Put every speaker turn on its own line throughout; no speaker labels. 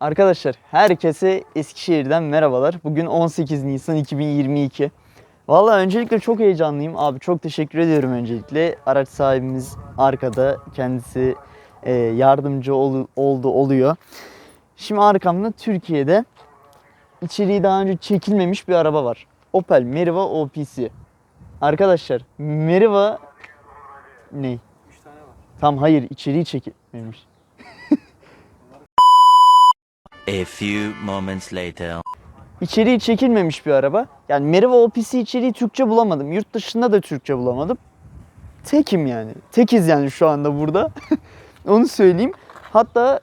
Arkadaşlar herkese Eskişehir'den merhabalar. Bugün 18 Nisan 2022. Vallahi öncelikle çok heyecanlıyım. Abi çok teşekkür ediyorum öncelikle. Araç sahibimiz arkada. Kendisi e, yardımcı ol- oldu oluyor. Şimdi arkamda Türkiye'de içeriği daha önce çekilmemiş bir araba var. Opel Meriva OPC. Arkadaşlar Meriva ne? Tam hayır içeriği çekilmemiş.
A few moments later.
İçeriği çekilmemiş bir araba. Yani Meriva OPC içeriği Türkçe bulamadım. Yurt dışında da Türkçe bulamadım. Tekim yani. Tekiz yani şu anda burada. Onu söyleyeyim. Hatta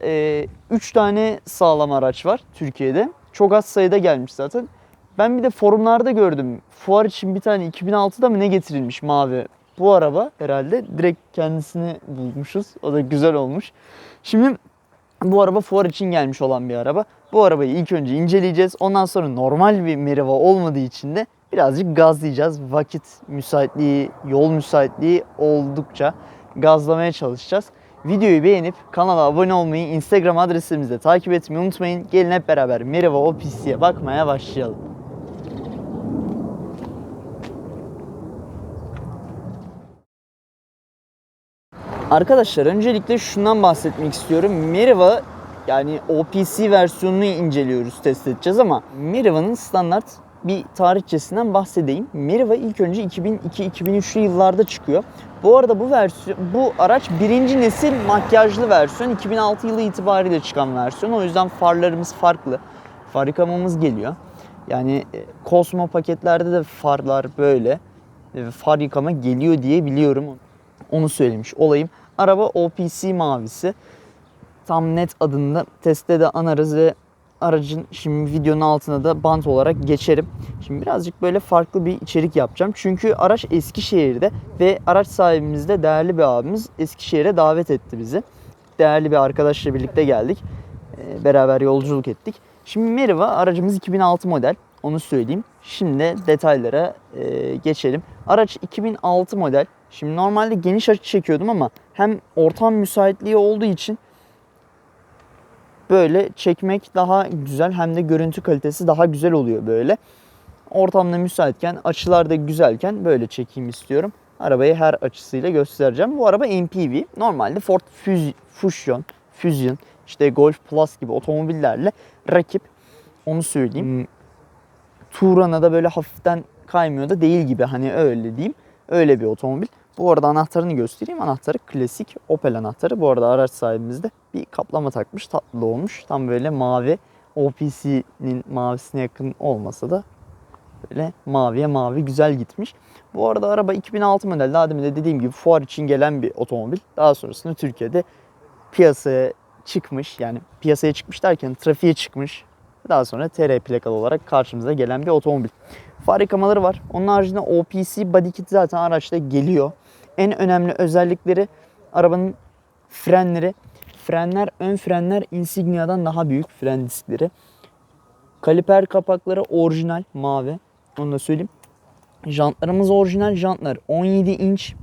3 tane sağlam araç var Türkiye'de. Çok az sayıda gelmiş zaten. Ben bir de forumlarda gördüm. Fuar için bir tane 2006'da mı ne getirilmiş mavi. Bu araba herhalde direkt kendisini bulmuşuz. O da güzel olmuş. Şimdi bu araba fuar için gelmiş olan bir araba. Bu arabayı ilk önce inceleyeceğiz. Ondan sonra normal bir Meriva olmadığı için de birazcık gazlayacağız. Vakit müsaitliği, yol müsaitliği oldukça gazlamaya çalışacağız. Videoyu beğenip kanala abone olmayı, Instagram adresimizde takip etmeyi unutmayın. Gelin hep beraber Meriva OPC'ye bakmaya başlayalım. Arkadaşlar öncelikle şundan bahsetmek istiyorum. Meriva yani OPC versiyonunu inceliyoruz, test edeceğiz ama Meriva'nın standart bir tarihçesinden bahsedeyim. Meriva ilk önce 2002-2003'lü yıllarda çıkıyor. Bu arada bu versiyon, bu araç birinci nesil makyajlı versiyon. 2006 yılı itibariyle çıkan versiyon. O yüzden farlarımız farklı. Far yıkamamız geliyor. Yani e, Cosmo paketlerde de farlar böyle. E, Far yıkama geliyor diye biliyorum. Onu söylemiş olayım. Araba OPC mavisi. Tam net adını testte de anarız ve aracın şimdi videonun altına da bant olarak geçerim. Şimdi birazcık böyle farklı bir içerik yapacağım. Çünkü araç Eskişehir'de ve araç sahibimiz de değerli bir abimiz Eskişehir'e davet etti bizi. Değerli bir arkadaşla birlikte geldik. Ee, Beraber yolculuk ettik. Şimdi Meriva aracımız 2006 model. Onu söyleyeyim. Şimdi detaylara e, geçelim. Araç 2006 model. Şimdi normalde geniş açı çekiyordum ama hem ortam müsaitliği olduğu için böyle çekmek daha güzel hem de görüntü kalitesi daha güzel oluyor böyle. Ortamda müsaitken, açılar da güzelken böyle çekeyim istiyorum. Arabayı her açısıyla göstereceğim. Bu araba MPV. Normalde Ford Fus- Fusion, Fusion, işte Golf Plus gibi otomobillerle rakip. Onu söyleyeyim. Hmm. Turan'a da böyle hafiften kaymıyor da değil gibi hani öyle diyeyim. Öyle bir otomobil. Bu arada anahtarını göstereyim. Anahtarı klasik Opel anahtarı. Bu arada araç sahibimiz de bir kaplama takmış. Tatlı olmuş. Tam böyle mavi. OPC'nin mavisine yakın olmasa da böyle maviye mavi güzel gitmiş. Bu arada araba 2006 model. Daha demin de dediğim gibi fuar için gelen bir otomobil. Daha sonrasında Türkiye'de piyasaya çıkmış. Yani piyasaya çıkmış derken trafiğe çıkmış. Daha sonra TR plakalı olarak karşımıza gelen bir otomobil. Far yıkamaları var. Onun haricinde OPC body kit zaten araçta geliyor. En önemli özellikleri arabanın frenleri. Frenler, ön frenler Insignia'dan daha büyük fren diskleri. Kaliper kapakları orijinal mavi. Onu da söyleyeyim. Jantlarımız orijinal jantlar. 17 inç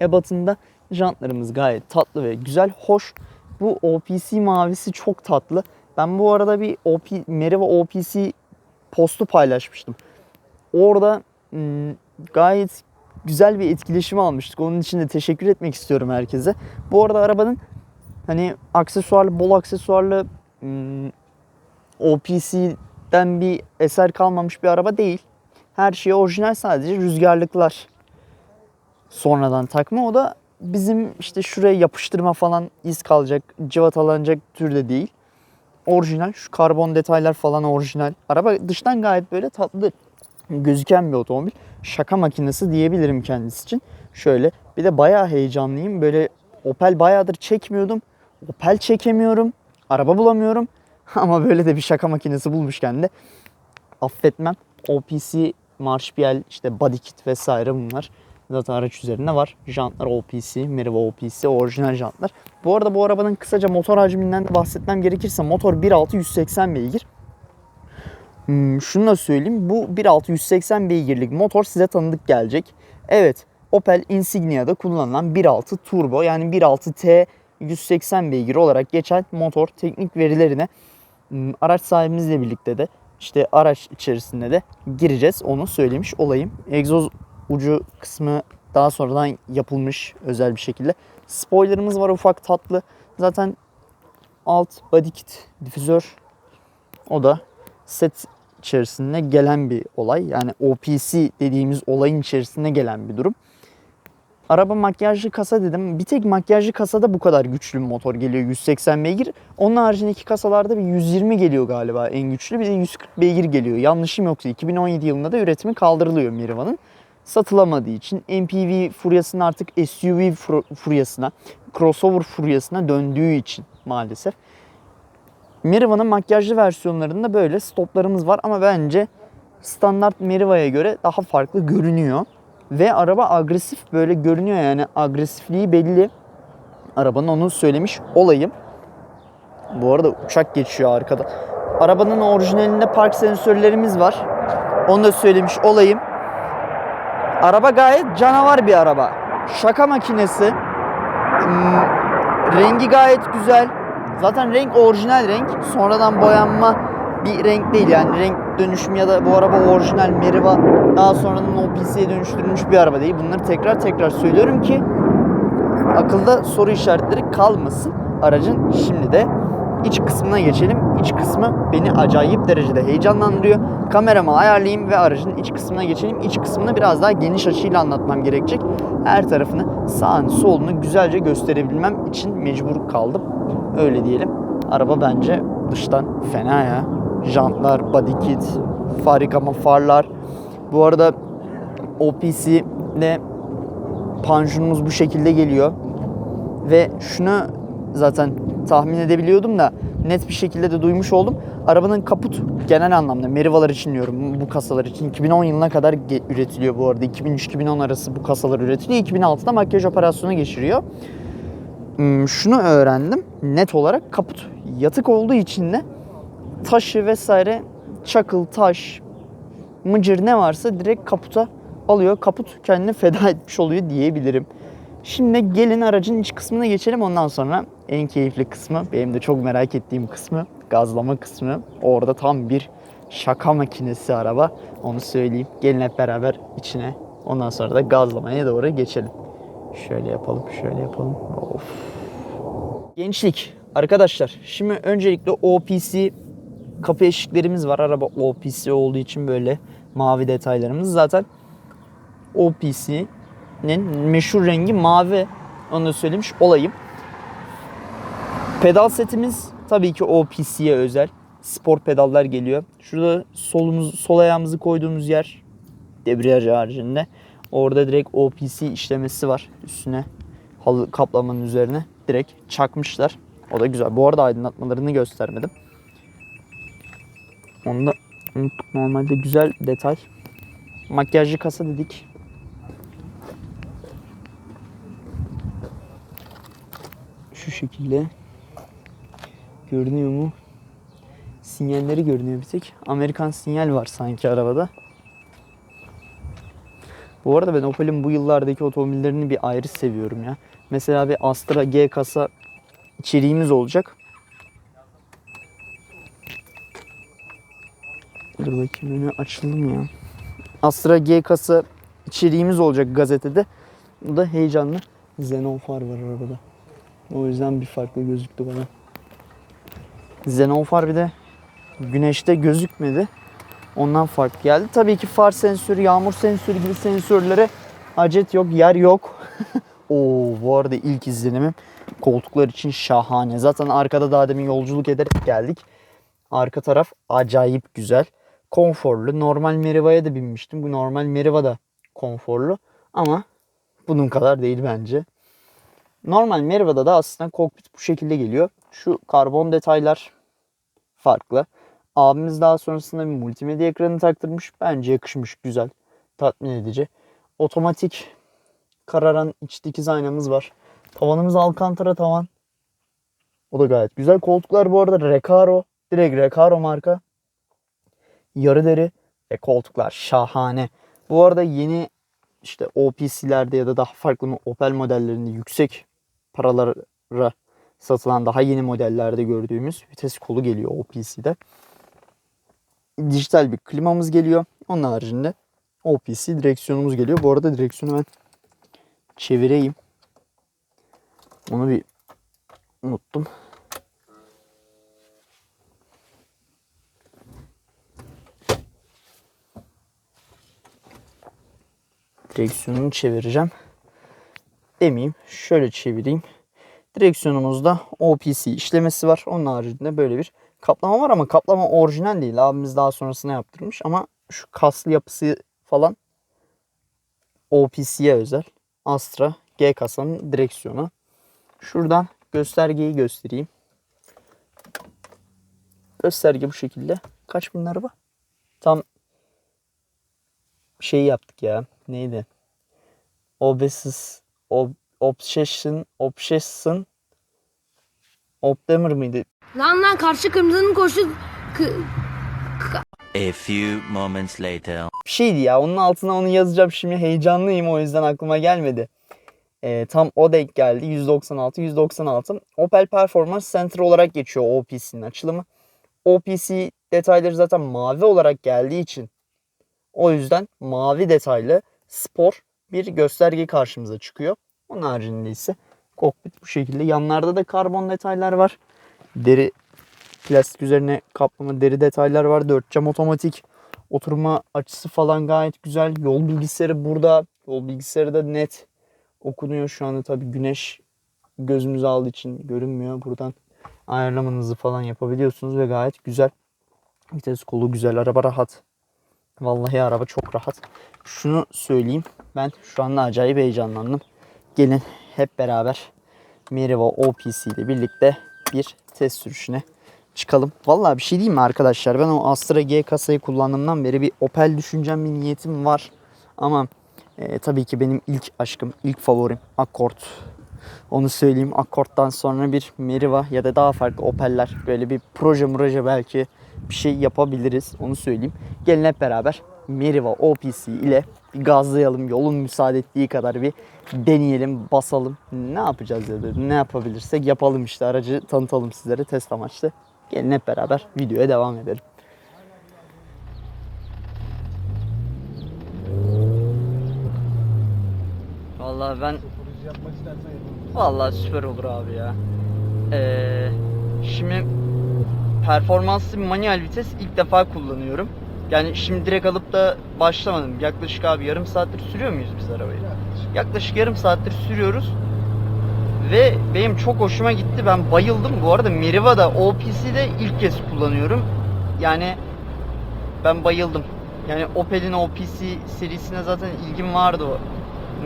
ebatında jantlarımız gayet tatlı ve güzel, hoş. Bu OPC mavisi çok tatlı. Ben bu arada bir OP, Meriva OPC postu paylaşmıştım. Orada ım, gayet güzel bir etkileşim almıştık. Onun için de teşekkür etmek istiyorum herkese. Bu arada arabanın hani aksesuarlı, bol aksesuarlı ım, OPC'den bir eser kalmamış bir araba değil. Her şey orijinal sadece rüzgarlıklar sonradan takma. O da bizim işte şuraya yapıştırma falan iz kalacak, cıvatalanacak türde değil. Orijinal. Şu karbon detaylar falan orijinal. Araba dıştan gayet böyle tatlı gözüken bir otomobil. Şaka makinesi diyebilirim kendisi için. Şöyle bir de bayağı heyecanlıyım. Böyle Opel bayağıdır çekmiyordum. Opel çekemiyorum. Araba bulamıyorum. Ama böyle de bir şaka makinesi bulmuşken de affetmem. OPC, Marşpiyel, işte body kit vesaire bunlar. Zaten araç üzerinde var. Jantlar OPC, Meriva OPC, orijinal jantlar. Bu arada bu arabanın kısaca motor hacminden de bahsetmem gerekirse motor 1.6 180 beygir. Hmm, şunu da söyleyeyim. Bu 1.6 180 beygirlik motor size tanıdık gelecek. Evet Opel Insignia'da kullanılan 1.6 turbo yani 1.6 T 180 beygir olarak geçen motor teknik verilerine m, araç sahibimizle birlikte de işte araç içerisinde de gireceğiz. Onu söylemiş olayım. Egzoz ucu kısmı daha sonradan yapılmış özel bir şekilde. Spoilerımız var ufak tatlı. Zaten alt body kit difüzör o da set içerisinde gelen bir olay. Yani OPC dediğimiz olayın içerisinde gelen bir durum. Araba makyajlı kasa dedim. Bir tek makyajlı kasada bu kadar güçlü bir motor geliyor 180 beygir. Onun haricindeki kasalarda bir 120 geliyor galiba en güçlü. Bir de 140 beygir geliyor. Yanlışım yoksa 2017 yılında da üretimi kaldırılıyor Miriva'nın. Satılamadığı için MPV furyasının artık SUV fur- furyasına, crossover furyasına döndüğü için maalesef. Meriva'nın makyajlı versiyonlarında böyle stoplarımız var ama bence standart Meriva'ya göre daha farklı görünüyor. Ve araba agresif böyle görünüyor yani agresifliği belli. Arabanın onu söylemiş olayım. Bu arada uçak geçiyor arkada. Arabanın orijinalinde park sensörlerimiz var. Onu da söylemiş olayım. Araba gayet canavar bir araba. Şaka makinesi. Hmm, rengi gayet güzel. Zaten renk orijinal renk. Sonradan boyanma bir renk değil yani renk dönüşüm ya da bu araba orijinal Meriva daha sonradan OPC'ye dönüştürülmüş bir araba değil. Bunları tekrar tekrar söylüyorum ki akılda soru işaretleri kalmasın. Aracın şimdi de iç kısmına geçelim. İç kısmı beni acayip derecede heyecanlandırıyor. Kameramı ayarlayayım ve aracın iç kısmına geçelim. İç kısmını biraz daha geniş açıyla anlatmam gerekecek. Her tarafını sağını solunu güzelce gösterebilmem için mecbur kaldım. Öyle diyelim. Araba bence dıştan fena ya. Jantlar, body kit, farikama farlar. Bu arada OPC'de panjurumuz bu şekilde geliyor. Ve şunu zaten tahmin edebiliyordum da net bir şekilde de duymuş oldum. Arabanın kaput genel anlamda Merivalar için diyorum bu kasalar için 2010 yılına kadar üretiliyor bu arada. 2003-2010 arası bu kasalar üretiliyor. 2006'da makyaj operasyonu geçiriyor. Hmm, Şunu öğrendim net olarak kaput yatık olduğu için de taşı vesaire çakıl, taş, mıcır ne varsa direkt kaputa alıyor. Kaput kendini feda etmiş oluyor diyebilirim. Şimdi gelin aracın iç kısmına geçelim. Ondan sonra en keyifli kısmı, benim de çok merak ettiğim kısmı, gazlama kısmı. Orada tam bir şaka makinesi araba. Onu söyleyeyim. Gelin hep beraber içine. Ondan sonra da gazlamaya doğru geçelim. Şöyle yapalım, şöyle yapalım. Of. Gençlik arkadaşlar. Şimdi öncelikle OPC kapı eşiklerimiz var. Araba OPC olduğu için böyle mavi detaylarımız. Zaten OPC'nin meşhur rengi mavi. Onu da söylemiş olayım. Pedal setimiz tabii ki OPC'ye özel. Spor pedallar geliyor. Şurada solumuz, sol ayağımızı koyduğumuz yer debriyaj haricinde. Orada direkt OPC işlemesi var üstüne. Halı kaplamanın üzerine direkt çakmışlar. O da güzel. Bu arada aydınlatmalarını göstermedim. Onu da unuttuk. Normalde güzel detay. Makyajlı kasa dedik. Şu şekilde. Görünüyor mu? Sinyalleri görünüyor bir tek. Amerikan sinyal var sanki arabada. Bu arada ben Opel'in bu yıllardaki otomobillerini bir ayrı seviyorum ya. Mesela bir Astra G kasa içeriğimiz olacak. Dur bakayım önü açıldım ya. Astra G kasa içeriğimiz olacak gazetede. Bu da heyecanlı. Xenon far var arabada. O yüzden bir farklı gözüktü bana. Xenon far bir de güneşte gözükmedi. Ondan farklı geldi. Tabii ki far sensörü, yağmur sensörü gibi sensörlere acet yok, yer yok. Oo, bu arada ilk izlenimim koltuklar için şahane. Zaten arkada daha demin yolculuk ederek geldik. Arka taraf acayip güzel. Konforlu. Normal Meriva'ya da binmiştim. Bu normal Meriva da konforlu. Ama bunun kadar değil bence. Normal Meriva'da da aslında kokpit bu şekilde geliyor. Şu karbon detaylar farklı. Abimiz daha sonrasında bir multimedya ekranı taktırmış. Bence yakışmış, güzel, tatmin edici. Otomatik kararan iç dikiz aynamız var. Tavanımız Alcantara tavan. O da gayet güzel. Koltuklar bu arada Recaro. Direkt Recaro marka. Yarı deri ve koltuklar şahane. Bu arada yeni işte OPC'lerde ya da daha farklı Opel modellerinde yüksek paralara satılan daha yeni modellerde gördüğümüz vites kolu geliyor OPC'de. Dijital bir klimamız geliyor. Onun haricinde OPC direksiyonumuz geliyor. Bu arada direksiyonu ben çevireyim. Onu bir unuttum. Direksiyonunu çevireceğim. Demeyeyim. Şöyle çevireyim. Direksiyonumuzda OPC işlemesi var. Onun haricinde böyle bir kaplama var ama kaplama orijinal değil. Abimiz daha sonrasında yaptırmış ama şu kaslı yapısı falan OPC'ye özel. Astra G kasanın direksiyonu. Şuradan göstergeyi göstereyim. Gösterge bu şekilde. Kaç bin araba? Tam şey yaptık ya. Neydi? Obesis ob, Obsession Obsession Optimer mıydı?
Lan lan karşı kırmızının koşu
A few moments later.
Bir şeydi ya. Onun altına onu yazacağım şimdi. Heyecanlıyım o yüzden aklıma gelmedi. Ee, tam o denk geldi. 196 196. Opel Performance Center olarak geçiyor OPC'nin açılımı. OPC detayları zaten mavi olarak geldiği için o yüzden mavi detaylı spor bir gösterge karşımıza çıkıyor. Onun haricinde ise kokpit bu şekilde. Yanlarda da karbon detaylar var. Deri plastik üzerine kaplama deri detaylar var. Dört cam otomatik. Oturma açısı falan gayet güzel. Yol bilgisayarı burada. Yol bilgisayarı da net okunuyor. Şu anda tabii güneş gözümüzü aldığı için görünmüyor. Buradan ayarlamanızı falan yapabiliyorsunuz ve gayet güzel. Vites kolu güzel. Araba rahat. Vallahi araba çok rahat. Şunu söyleyeyim. Ben şu anda acayip heyecanlandım. Gelin hep beraber Meriva OPC ile birlikte bir test sürüşüne çıkalım. Vallahi bir şey diyeyim mi arkadaşlar? Ben o Astra G kasayı kullandığımdan beri bir Opel düşüncem bir niyetim var. Ama e, tabii ki benim ilk aşkım, ilk favorim Accord. Onu söyleyeyim. Accord'dan sonra bir Meriva ya da daha farklı Opel'ler böyle bir proje proje belki bir şey yapabiliriz. Onu söyleyeyim. Gelin hep beraber Meriva OPC ile bir gazlayalım. Yolun müsaade ettiği kadar bir deneyelim, basalım. Ne yapacağız ya da ne yapabilirsek yapalım işte. Aracı tanıtalım sizlere test amaçlı. Gelin hep beraber videoya devam edelim. Vallahi ben Vallahi süper olur abi ya. Ee, şimdi performanslı manuel vites ilk defa kullanıyorum. Yani şimdi direkt alıp da başlamadım. Yaklaşık abi yarım saattir sürüyor muyuz biz arabayı? Yaklaşık yarım saattir sürüyoruz. Ve benim çok hoşuma gitti. Ben bayıldım. Bu arada Meriva'da OPC'de ilk kez kullanıyorum. Yani ben bayıldım. Yani Opel'in OPC serisine zaten ilgim vardı o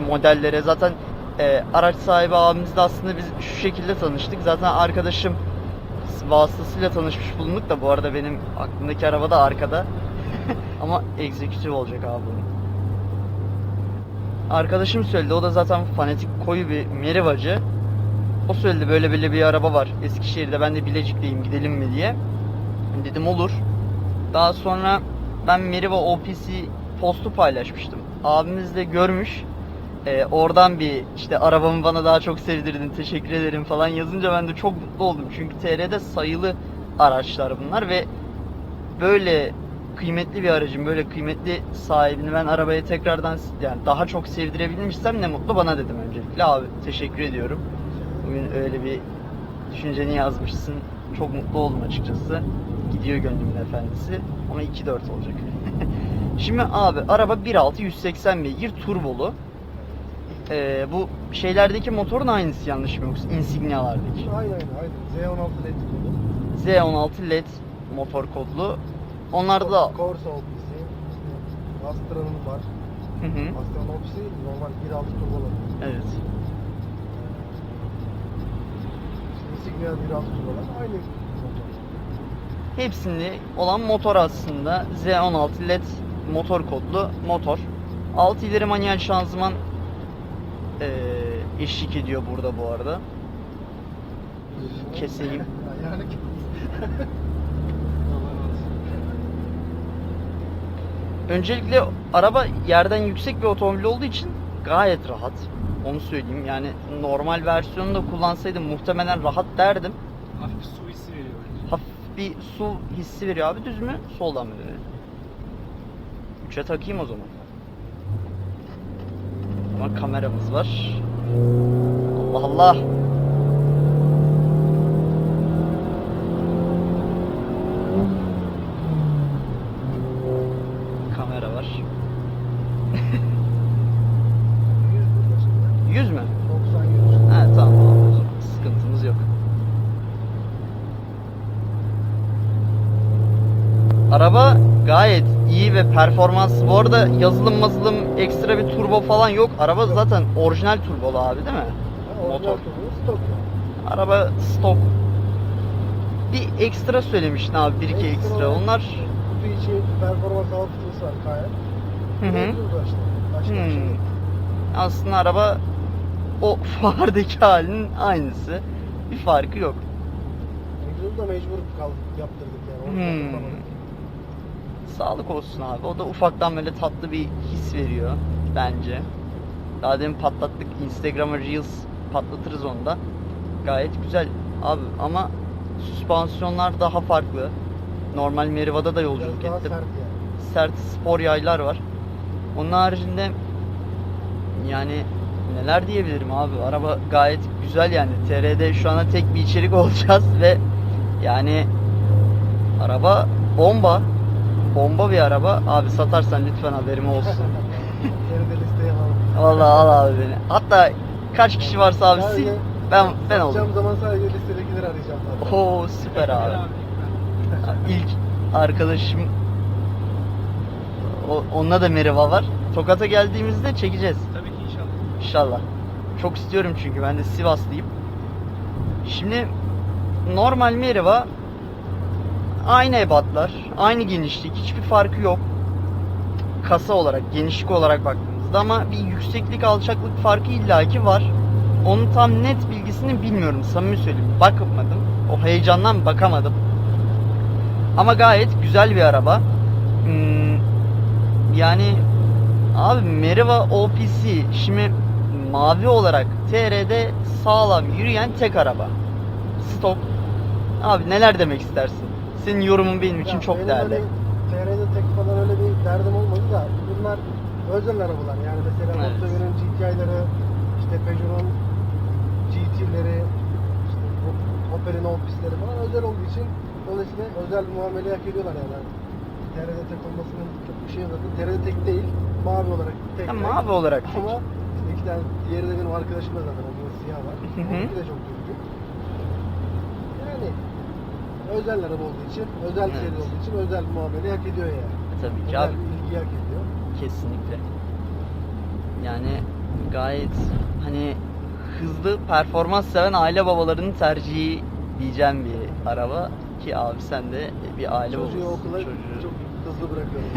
modellere. Zaten e, araç sahibi abimiz de aslında biz şu şekilde tanıştık. Zaten arkadaşım vasıtasıyla tanışmış bulunduk da bu arada benim aklımdaki araba da arkada. Ama egzekütif olacak abi bunun. Arkadaşım söyledi. O da zaten fanatik koyu bir Merivacı. O söyledi böyle böyle bir araba var Eskişehir'de. Ben de Bilecik'teyim gidelim mi diye. Dedim olur. Daha sonra ben Meriva OPC postu paylaşmıştım. Abimiz de görmüş. Ee, oradan bir işte arabamı bana daha çok sevdirdin teşekkür ederim falan yazınca ben de çok mutlu oldum. Çünkü TR'de sayılı araçlar bunlar ve böyle kıymetli bir aracın böyle kıymetli sahibini ben arabaya tekrardan yani daha çok sevdirebilmişsem ne mutlu bana dedim öncelikle abi teşekkür ediyorum. Bugün öyle bir düşünceni yazmışsın. Çok mutlu oldum açıkçası. Gidiyor gönlümün efendisi. Ama 2.4 olacak. Şimdi abi araba 1.6 180 beygir turbolu. Ee, bu şeylerdeki motorun aynısı yanlış mı yoksa Insignia'lardaki.
Aynen aynen. Z16 LED kodu.
Z16 LED motor kodlu. Onlarda da
Corsa OPC. işte Astra'nın var.
Hı hı,
Astra'nın OPC normal 1.6 turboları.
evet.
İşte Insignia 1.6 turbolar. Aynı.
Hepsinde olan motor aslında Z16 LED motor kodlu motor. 6 ileri manuel şanzıman eee, eşlik ediyor burada bu arada. Keseyim.
Yani
Öncelikle araba yerden yüksek bir otomobil olduğu için gayet rahat. Onu söyleyeyim. Yani normal versiyonu da kullansaydım muhtemelen rahat derdim.
Hafif su hissi veriyor bence.
Hafif bir su hissi veriyor abi. Düz mü? Soldan mı dönüyor? 3'e takayım o zaman. Ama kameramız var. Allah Allah. Kamera var.
100 burada şimdi.
100 mü?
90 100.
He tamam abi. o zaman Sıkıntımız yok. Araba gayet iyi ve performans. Bu arada yazılım mazılım ekstra bir turbo falan yok. Araba zaten orijinal turbolu abi değil mi?
Ha,
Motor.
stok.
Araba stok. Bir ekstra söylemiştin abi bir iki
Ekstra
ekstra. Onlar
Kutu içi performans hafızası var kaya.
Hı hı.
Bir şey
Hmm.
yok.
aslında araba o fardaki halinin aynısı. Bir farkı yok.
Egzozu da mecbur kaldık, yaptırdık yani. Onu
Hmm. Sağlık olsun abi. O da ufaktan böyle tatlı bir his veriyor bence. Daha demin patlattık. Instagram'a Reels patlatırız onu da. Gayet güzel abi ama süspansiyonlar daha farklı. Normal Meriva'da da yolculuk
Biraz
ettim.
sert yani.
Sert spor yaylar var. Onun haricinde yani neler diyebilirim abi. Araba gayet güzel yani. TR'de şu anda tek bir içerik olacağız ve yani araba bomba. Bomba bir araba. Abi satarsan lütfen haberim olsun.
Listeye alalım.
Vallahi al abi beni. Hatta kaç kişi varsa abi sil. Ben ben
Satacağım
olayım.
zaman sadece listedekileri arayacağım zaten.
Oo süper abi. İlk arkadaşım o, onunla da Meriva var. Tokat'a geldiğimizde çekeceğiz.
Tabii ki inşallah.
İnşallah. Çok istiyorum çünkü ben de Sivaslıyım. Şimdi normal Meriva aynı ebatlar, aynı genişlik, hiçbir farkı yok. Kasa olarak, genişlik olarak baktığımızda ama bir yükseklik, alçaklık farkı illaki var. Onun tam net bilgisini bilmiyorum, samimi söyleyeyim. Bakmadım. O heyecandan bakamadım. Ama gayet güzel bir araba. Hmm, yani Abi Meriva OPC şimdi mavi olarak TR'de sağlam yürüyen tek araba. Stok. Abi neler demek istersin? Senin yorumun benim için
Ya
çok
benim
değerli.
Öyle, TR'de tek falan öyle bir derdim olmadı da bunlar özel arabalar. Yani mesela
Evet.
Volkswagen'in GTI'ları, işte Peugeot'un GT'leri, işte Opel'in Opus'leri falan özel olduğu için dolayısıyla özel muamele hak ediyorlar yani. TR'de tek olmasının çok bir şey yok. TR'de tek değil, mavi olarak tek.
Ya mavi olarak tek.
Ama işte iki tane, diğeri de benim arkadaşım da zaten, onun siyah var.
Hı hı.
Onunki de çok düzgün. Yani özel araba olduğu için, özel
Evet.
seri olduğu için özel muamele hak ediyor yani.
Tabii ki
Özel
abi.
ilgi hak ediyor.
Kesinlikle. Yani gayet hani hızlı performans seven aile babalarının tercihi diyeceğim bir araba ki abi sen de bir aile
Çocuğu
babasısın.
okula
Çocuğu-
çok hızlı bırakıyorum.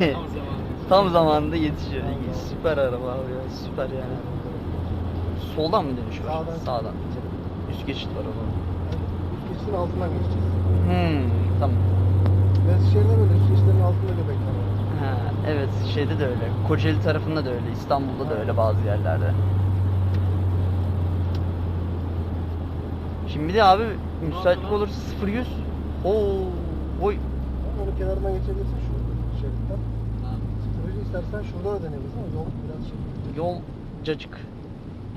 Yani.
Tam zamanında yetişiyor. İyi, Süper araba abi ya. Süper yani. Soldan mı dönüş var?
Sağdan.
Sağdan. Üst geçit var o
geçişin altından geçeceğiz.
Hmm, tamam.
Eskişehir'de böyle üst geçişlerin altında göbekler var.
Ha, evet şeyde de öyle. Kocaeli tarafında da öyle. İstanbul'da da öyle bazı yerlerde. Şimdi bir de abi müsaitlik olursa 0-100. Oo, oy.
Onu kenarından geçebilirsin şu şeritten. Sıfırıcı istersen şurada da deneyebilirsin ama yol biraz şey.
Yol cacık.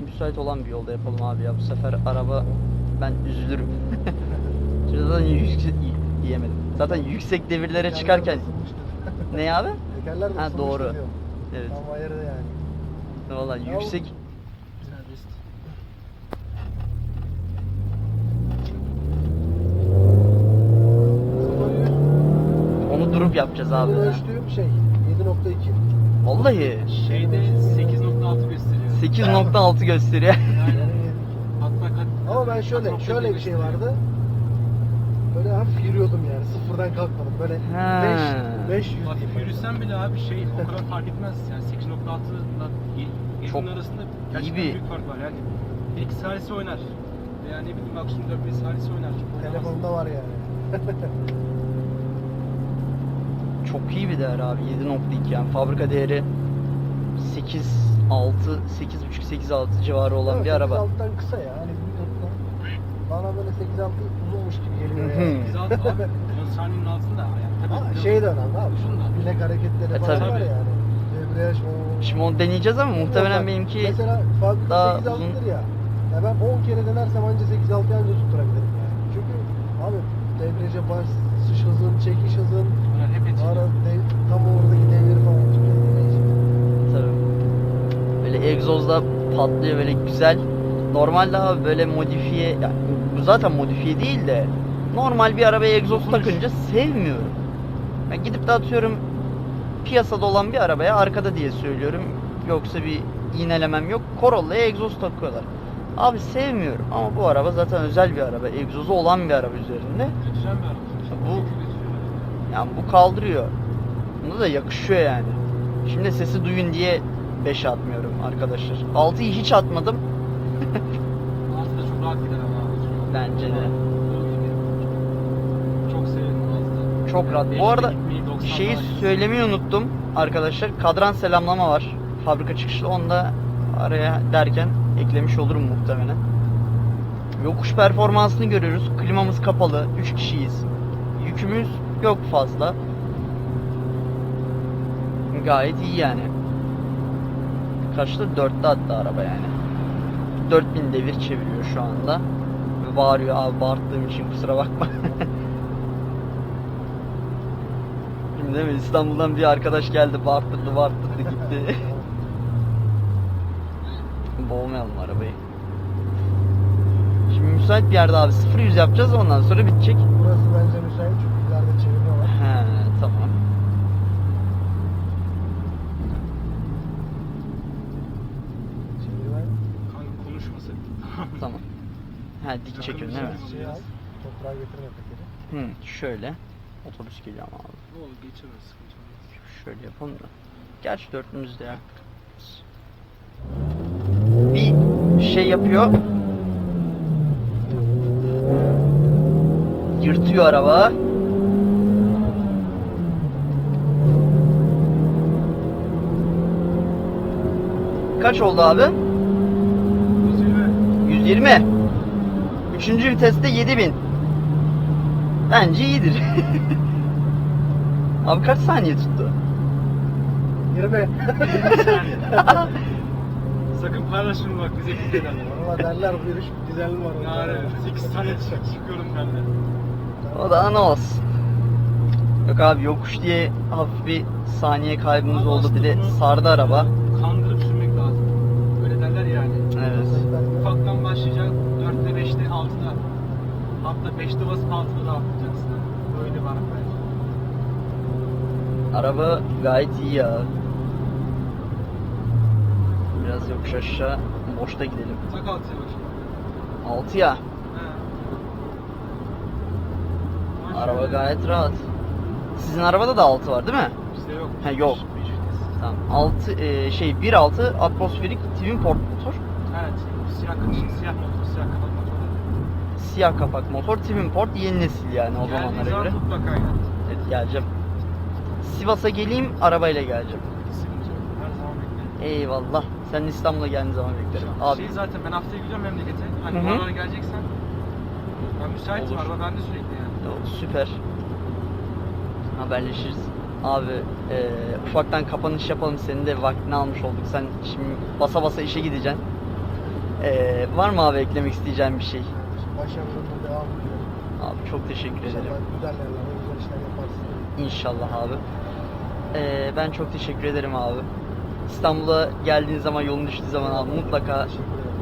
Müsait olan bir yolda yapalım abi ya. Bu sefer araba ben üzülürüm. Şuradan yüksek diyemedim. Zaten yüksek devirlere çıkarken ne abi?
Tekerler de
Ha, doğru.
diyorum.
Evet.
Tam ayarı yani.
Valla
Ya
yüksek onu durup yapacağız abi.
ölçtüğüm şey 7.2.
Vallahi
Şeyde 8.6 gösteriyor.
8.6 gösteriyor.
Yani 7.2.
Hatta kat,
Ama ben şöyle şöyle bir şey vardı. Böyle hafif yürüyordum yani. Sıfırdan kalkmadım. Böyle
Ha.
5 500
hafif yürüsen bile abi şey o kadar fark etmez. Yani 8.6 ile
Çok
7'nin arasında gerçekten
bir-
büyük fark var. Yani bir iki salisi oynar. Veya ne bileyim maksimum 4 salisi oynar. Çok oynamaz.
Telefonda var yani.
Çok iyi bir değer abi 7.2 yani fabrika değeri 8 6 8.5 8.6 civarı olan
Evet,
bir araba.
8.6'dan kısa ya. Hani bana böyle 8.6 uzunmuş gibi geliyor yani.
Altı abi. 10 saniyenin altında.
Ama
biraz-
şey de önemli abi.
Uzun da.
bilek hareketleri
E,
falan
tabii.
var yani. Debriyaj o.
Şimdi onu deneyeceğiz ama muhtemelen
Bak,
benimki
Mesela fabrika
daha
8.6'dır
uzun.
ya. Ya ben 10 kere denersem anca 8.6 anca tutturabilirim yani. Çünkü abi debriyaja basış hızın, çekiş hızın,
Bunlar hep etkili.
ara dev, tam oradaki devleri falan tutturabilirim.
tabii böyle egzozda patlıyor böyle güzel. Normalde abi böyle modifiye yani bu zaten modifiye değil de normal bir arabaya egzoz takınca sevmiyorum. Ben gidip de atıyorum piyasada olan bir arabaya arkada diye söylüyorum. Yoksa bir iğnelemem yok. Corolla'ya egzoz takıyorlar. Abi sevmiyorum ama bu araba zaten özel bir araba. Egzozu olan bir araba üzerinde. Bu-. Yani bu kaldırıyor. Buna da yakışıyor yani. Şimdi sesi duyun diye 5 atmıyorum arkadaşlar. 6'yı hiç atmadım.
Altı da çok rahat gider ama.
Bence de.
Çok altı.
Çok rahat. Bu arada
gitmeyi, 90
şeyi söylemeyi unuttum arkadaşlar. Kadran selamlama var. Fabrika çıkışlı. Onu da araya derken eklemiş olurum muhtemelen. Yokuş performansını görüyoruz. Klimamız kapalı. 3 kişiyiz. Yükümüz yok fazla. Gayet iyi yani. Kaçta? 4'te hatta araba yani. 4000 devir çeviriyor şu anda. Ve Bağırıyor abi bağırttığım için kusura bakma. Şimdi değil mi? İstanbul'dan bir arkadaş geldi bağırttırdı bağırttırdı gitti. Boğmayalım arabayı. Şimdi müsait bir yerde abi 0-100 yapacağız ondan sonra bitecek.
Burası bence müsait çünkü ileride çevirme var.
He tamam.
Çevirme.
Kanka konuşmasak.
Tamam. Ha dik çekiyorsun değil mi?
Toprağa getirme tekeri.
Hı, şöyle. Otobüs geliyor ama abi.
Ne olur geçemez. Sıkıntı olmaz.
Şöyle yapalım da. Gerçi dörtlümüzde ya. Bir şey yapıyor. Yırtıyor araba. Kaç oldu abi?
120.
120. Üçüncü viteste 7000. Bence iyidir. abi kaç saniye tuttu?
20.
Sakın paylaşın bak bize bir ederler.
Valla derler bu yürüyüş güzel var.
Yani 8 tane çık- çıkıyorum ben de.
O da ne olsun. Yok abi yokuş diye hafif bir saniye kaybımız
Abi
oldu bir de sardı araba.
Kandırıp sürmek lazım. Öyle derler yani.
Evet.
Ufaktan başlayacak. 4'te 5'te 6'da. Hatta 5'te basıp 6'da da atlayacaksın. Böyle bir araba.
Araba gayet iyi ya. Biraz yokuş aşağı boşta gidelim.
Tak 6'ya bakayım.
6 ya.
He.
Araba gayet rahat. Sizin arabada da 6 var değil mi?
Bizde yok.
Ha, yok. Tamam. 6 e, şey 1.6 atmosferik twin port motor.
Evet. Siyah, siyah motor. Siyah kapak motor
twin port yeni nesil yani o zamanlara
Geldiği zaman
göre.
mutlaka gel.
Evet geleceğim. Sivas'a geleyim arabayla geleceğim.
Yok. Her zaman beklerim.
Eyvallah. Sen İstanbul'a geldiğin zaman beklerim. Abi
Şey zaten ben haftaya gidiyorum memlekete. Hani
Hı hı.
bu aralar geleceksen. Ben müsaitim
Olur.
araba bende sürekli yani.
o süper. Haberleşiriz. Abi eee, ufaktan kapanış yapalım. Senin de vaktini almış olduk. Sen şimdi basa basa işe gideceksin. Eee, var mı abi eklemek isteyeceğin bir şey?
Başarılarının devamı dilerim.
Abi çok teşekkür ederim.
İnşallah güzel yerlerde güzel işler yaparsın.
İnşallah abi. Eee, ben çok teşekkür ederim abi. İstanbul'a geldiğin zaman yolun düştüğü zaman abi mutlaka
Teşekkür ederim.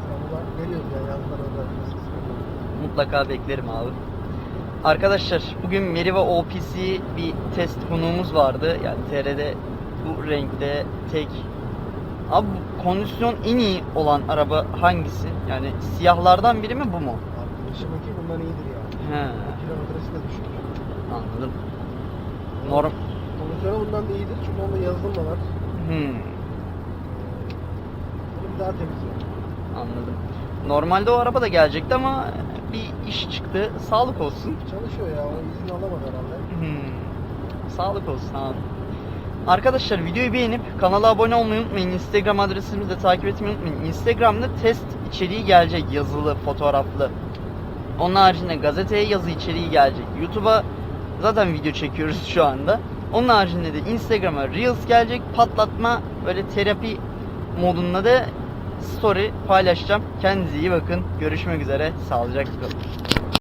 İstanbul'a geliyoruz ya yazlara da.
Mutlaka beklerim abi. Arkadaşlar bugün Meriva OPC bir test konuğumuz vardı. Yani TR'de bu renkte tek. Abi kondisyon en iyi olan araba hangisi? Yani siyahlardan biri mi bu mu?
Arkadaşımınki bundan iyidir yani.
He,
Kilometresi de düşük.
anladım. Norm
Kondisyonu bundan da iyidir çünkü onda yazılım da var.
hmm,
Bunu daha temiz yani.
anladım. Normalde o araba da gelecekti ama bir iş çıktı. Sağlık olsun.
Çalışıyor ya o izin alamadı herhalde.
Hmm. Sağlık olsun abi. Arkadaşlar videoyu beğenip kanala abone olmayı unutmayın. Instagram adresimizi de takip etmeyi unutmayın. Instagram'da test içeriği gelecek yazılı, fotoğraflı. Onun haricinde gazeteye yazı içeriği gelecek. YouTube'a zaten video çekiyoruz şu anda. Onun haricinde de Instagram'a Reels gelecek. Patlatma böyle terapi modunda da story paylaşacağım. Kendinize iyi bakın. Görüşmek üzere. Sağlıcakla kalın.